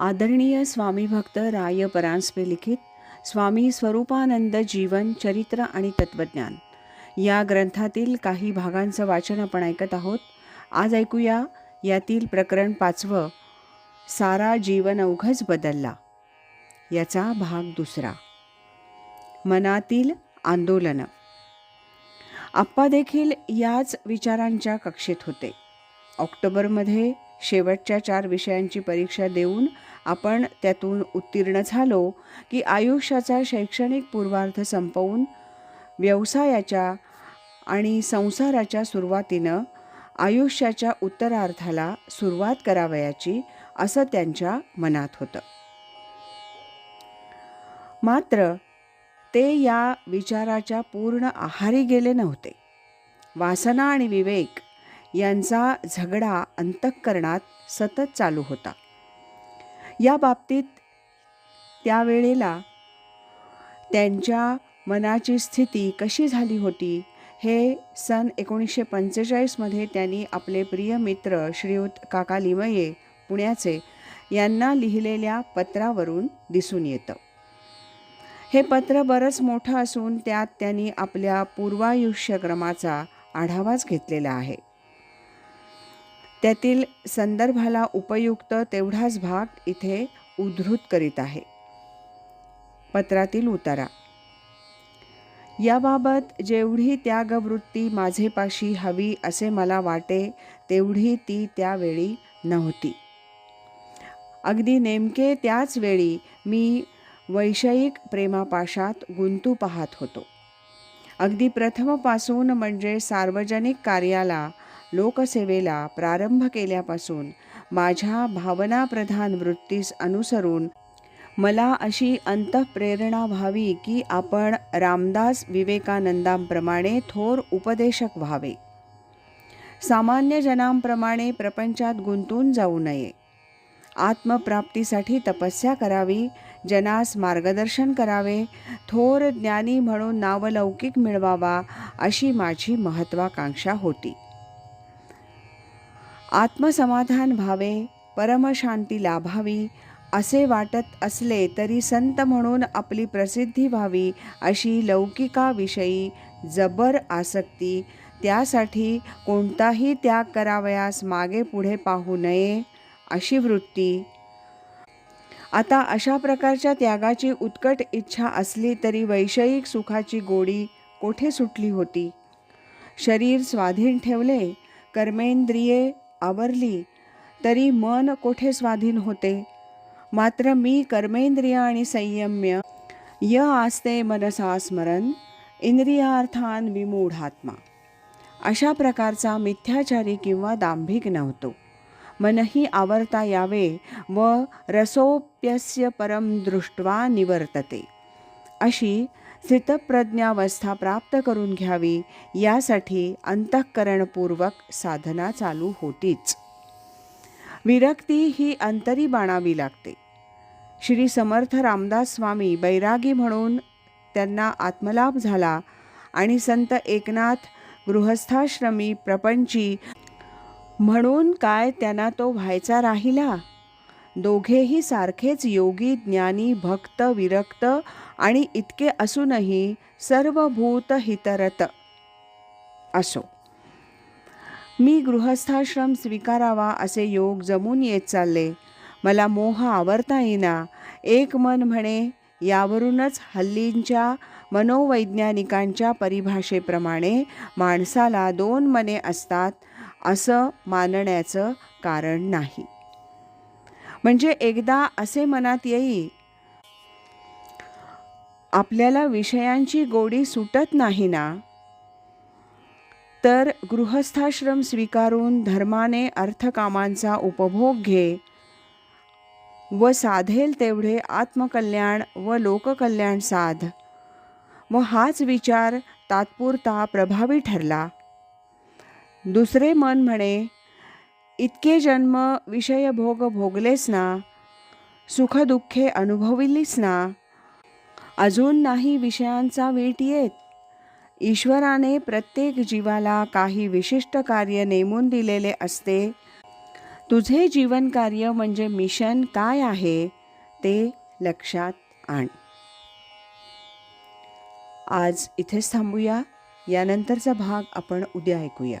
आदरणीय स्वामी भक्त राय परांजपे लिखित स्वामी स्वरूपानंद जीवन चरित्र आणि तत्वज्ञान या ग्रंथातील काही भागांचं वाचन आपण ऐकत आहोत. आज ऐकूया यातील प्रकरण पाचवं सारा जीवन अवघच बदलला. याचा भाग दुसरा. मनातील आंदोलनं. आप्पा देखील याच विचारांच्या कक्षेत होते. ऑक्टोबरमध्ये शेवटच्या चार विषयांची परीक्षा देऊन आपण त्यातून उत्तीर्ण झालो की आयुष्याचा शैक्षणिक पूर्वार्ध संपवून व्यवसायाच्या आणि संसाराच्या सुरुवातीनं आयुष्याच्या उत्तरार्धाला सुरुवात करावयाची असं त्यांच्या मनात होतं. मात्र ते या विचाराच्या पूर्ण आहारी गेले नव्हते. वासना आणि विवेक यांचा झगडा अंतःकरणात सतत चालू होता. या बाबतीत त्यावेळेला त्यांच्या मनाची स्थिती कशी झाली होती हे सन एकोणीसशे पंचेचाळीसमध्ये त्यांनी आपले प्रिय मित्र श्रीयुत काका लिमये पुण्याचे यांना लिहिलेल्या पत्रावरून दिसून येतं. हे पत्र बरंच मोठं असून त्यात त्यांनी आपल्या पूर्वायुष्यक्रमाचा आढावाच घेतलेला आहे. त्यातील संदर्भाला उपयुक्त तेवढाच भाग इथे उद्धृत करीत आहे. पत्रातील उतारा. याबाबत जेवढी त्यागवृत्ती माझेपाशी हवी असे मला वाटे तेवढी ती त्यावेळी नव्हती. अगदी नेमके त्याच वेळी मी वैषयिक प्रेमापाशात गुंतू पाहत होतो. अगदी प्रथमपासून म्हणजे सार्वजनिक कार्याला लोकसेवेला प्रारंभ केल्यापासून माझ्या भावनाप्रधान वृत्तीस अनुसरून मला अशी अंतःप्रेरणा व्हावी की आपण रामदास विवेकानंदांप्रमाणे थोर उपदेशक व्हावे. सामान्य जनांप्रमाणे प्रपंचात गुंतून जाऊ नये. आत्मप्राप्तीसाठी तपस्या करावी जनास मार्गदर्शन करावे थोर ज्ञानी म्हणून नावलौकिक मिळवावा अशी माझी महत्त्वाकांक्षा होती. आत्मसमाधान व्हावे परमशांती लाभावी असे वाटत असले तरी संत म्हणून आपली प्रसिद्धी व्हावी अशी लौकिकाविषयी जबर आसक्ती. त्यासाठी कोणताही त्याग करावयास मागे पुढे पाहू नये अशी वृत्ती. आता अशा प्रकारच्या त्यागाची उत्कट इच्छा असली तरी वैषयिक सुखाची गोडी कोठे सुटली होती? शरीर स्वाधीन ठेवले कर्मेंद्रिये आवरली तरी मन कोठे स्वाधीन होते? मात्र मी कर्मेंद्रिय आणि संयम्य य आस्ते मनसा स्मरण इंद्रियार्थान विमूढात्मा. अशा प्रकारचा मिथ्याचारी किंवा दांभिक नव्हतो. मनही आवरता यावे व रसोप्यस्य परम दृष्ट्वा निवर्तते. अशी स्थितप्रज्ञावस्था प्राप्त करून घ्यावी. यासाठी अंतःकरणपूर्वक साधना चालू होतीच. विरक्ती ही अंतरी बाणावी लागते. श्री समर्थ रामदास स्वामी बैरागी म्हणून त्यांना आत्मलाभ झाला आणि संत एकनाथ गृहस्थाश्रमी प्रपंची म्हणून काय त्यांना तो व्हायचा राहिला? दोघेही सारखेच योगी ज्ञानी भक्त विरक्त आणि इतके असूनही सर्वभूत हितरत असो. मी गृहस्थाश्रम स्वीकारावा असे योग जमून येत चालले. मला मोह आवरता येईना. एक मन म्हणे यावरूनच हल्लींच्या मनोवैज्ञानिकांच्या परिभाषेप्रमाणे माणसाला दोन मने असतात असं मानण्याचं कारण नाही. म्हणजे एकदा असे मनात येई आपल्याला विषयांची गोडी सुटत नाही ना? तर गृहस्थाश्रम स्वीकारून धर्माने अर्थकामांचा उपभोग घे व साधेल तेवढे आत्मकल्याण व लोककल्याण साध. व हाच विचार तात्पुरता प्रभावी ठरला. दुसरे मन म्हणे इतके जन्म विषयभोग भोगलेस ना सुखदुःखे अनुभविलीस ना अजून नाही विषयांचा वीट येत. ईश्वराने प्रत्येक जीवाला काही विशिष्ट कार्य नेमून दिलेले असते. तुझे जीवन कार्य म्हणजे मिशन काय आहे ते लक्षात आण. आज इथेच थांबूया. यानंतरचा भाग आपण उद्या ऐकूया.